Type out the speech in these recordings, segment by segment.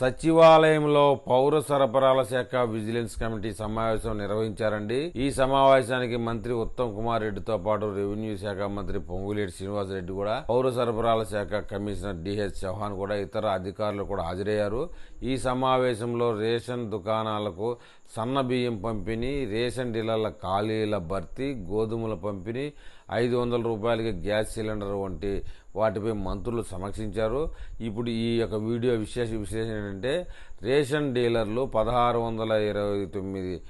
సచివాలయంలో పౌర సరఫరాల శాఖ విజిలెన్స్ కమిటీ సమావేశం నిర్వహించారండి. ఈ సమావేశానికి మంత్రి ఉత్తమ్ కుమార్ రెడ్డితో పాటు రెవెన్యూ శాఖ మంత్రి పొంగులేటి శ్రీనివాసరెడ్డి కూడా పౌర సరఫరాల శాఖ కమిషనర్ డిహెచ్ చౌహాన్ కూడా ఇతర అధికారులు కూడా హాజరయ్యారు. ఈ సమావేశంలో రేషన్ దుకాణాలకు సన్న బియ్యం పంపిణీ రేషన్ డీలర్ల ఖాళీల భర్తీ గోధుమల పంపిణీ ఐదు వందల రూపాయలకి గ్యాస్ సిలిండర్ వంటి వాటిపై మంత్రులు సమీక్షించారు. ఇప్పుడు ఈ యొక్క వీడియో విశేష విశేషం ఏంటంటే రేషన్ డీలర్లు పదహారు వందల ఇరవై తొమ్మిది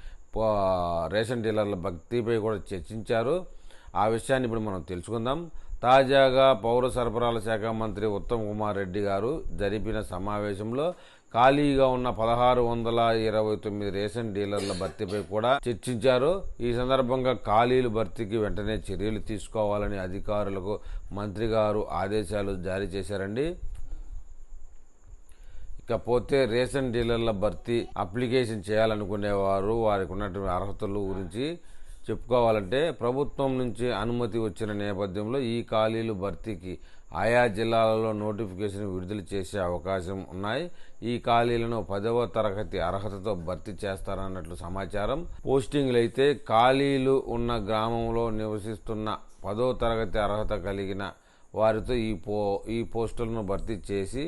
రేషన్ డీలర్ల భక్తిపై కూడా చర్చించారు. ఆ విషయాన్ని ఇప్పుడు మనం తెలుసుకుందాం. తాజాగా పౌర సరఫరాల శాఖ మంత్రి ఉత్తమ్ కుమార్ రెడ్డి గారు జరిపిన సమావేశంలో ఖాళీగా ఉన్న పదహారు వందల ఇరవై తొమ్మిది రేషన్ డీలర్ల భర్తీపై కూడా చర్చించారు. ఈ సందర్భంగా ఖాళీలు భర్తీకి వెంటనే చర్యలు తీసుకోవాలని అధికారులకు మంత్రి గారు ఆదేశాలు జారీ చేశారండి. ఇకపోతే రేషన్ డీలర్ల భర్తీ అప్లికేషన్ చేయాలనుకునేవారు వారికి ఉన్నటువంటి అర్హతలు గురించి చెప్పుకోవాలంటే ప్రభుత్వం నుంచి అనుమతి వచ్చిన నేపథ్యంలో ఈ ఖాళీలు భర్తీకి ఆయా జిల్లాలలో నోటిఫికేషన్ విడుదల చేసే అవకాశం ఉన్నాయి. ఈ ఖాళీలను పదవ తరగతి అర్హతతో భర్తీ చేస్తారన్నట్లు సమాచారం. పోస్టింగ్లు అయితే ఖాళీలు ఉన్న గ్రామంలో నివసిస్తున్న పదో తరగతి అర్హత కలిగిన వారితో ఈ పో ఈ పోస్టులను భర్తీ చేసి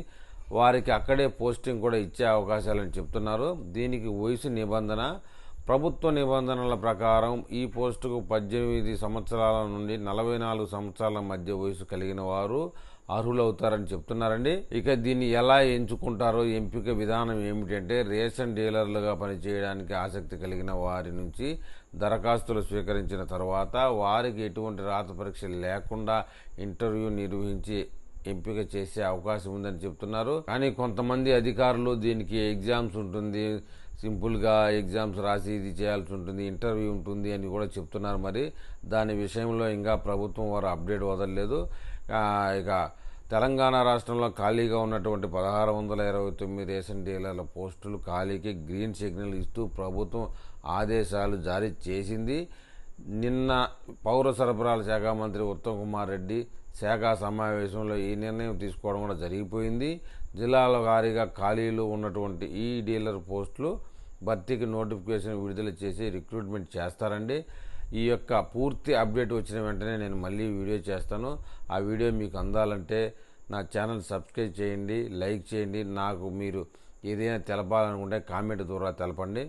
వారికి అక్కడే పోస్టింగ్ కూడా ఇచ్చే అవకాశాలని చెప్తున్నారు. దీనికి వయసు నిబంధన ప్రభుత్వ నిబంధనల ప్రకారం ఈ పోస్టుకు పద్దెనిమిది సంవత్సరాల నుండి నలభై నాలుగు సంవత్సరాల మధ్య వయసు కలిగిన వారు అర్హులవుతారని చెప్తున్నారండి. ఇక దీన్ని ఎలా ఎంచుకుంటారో ఎంపిక విధానం ఏమిటంటే రేషన్ డీలర్లుగా పనిచేయడానికి ఆసక్తి కలిగిన వారి నుంచి దరఖాస్తులు స్వీకరించిన తర్వాత వారికి ఎటువంటి రాత పరీక్ష లేకుండా ఇంటర్వ్యూ నిర్వహించి ఎంపిక చేసే అవకాశం ఉందని చెప్తున్నారు. కానీ కొంతమంది అధికారులు దీనికి ఎగ్జామ్స్ ఉంటుంది సింపుల్గా ఎగ్జామ్స్ రాసి ఇది చేయాల్సి ఉంటుంది ఇంటర్వ్యూ ఉంటుంది అని కూడా చెప్తున్నారు మరి. దాని విషయంలో ఇంకా ప్రభుత్వం వారు అప్డేట్ వదలలేదు. ఇక తెలంగాణ రాష్ట్రంలో ఖాళీగా ఉన్నటువంటి పదహారు వందల ఇరవై తొమ్మిది రేషన్ డీలర్ల పోస్టులు ఖాళీకి గ్రీన్ సిగ్నల్ ఇస్తూ ప్రభుత్వం ఆదేశాలు జారీ చేసింది. నిన్న పౌర సరఫరాల శాఖ మంత్రి ఉత్తమ్ కుమార్ రెడ్డి శాఖ సమావేశంలో ఈ నిర్ణయం తీసుకోవడం కూడా జరిగిపోయింది. జిల్లాల వారీగా ఖాళీలు ఉన్నటువంటి ఈ డీలర్ పోస్టులు భర్తీకి నోటిఫికేషన్ విడుదల చేసి రిక్రూట్మెంట్ చేస్తారండి. ఈ యొక్క పూర్తి అప్డేట్ వచ్చిన వెంటనే నేను మళ్ళీ వీడియో చేస్తాను. ఆ వీడియో మీకు అందాలంటే నా ఛానల్ సబ్స్క్రైబ్ చేయండి లైక్ చేయండి. నాకు మీరు ఏదైనా తెలపాలనుకుంటే కామెంట్ ద్వారా తెలపండి.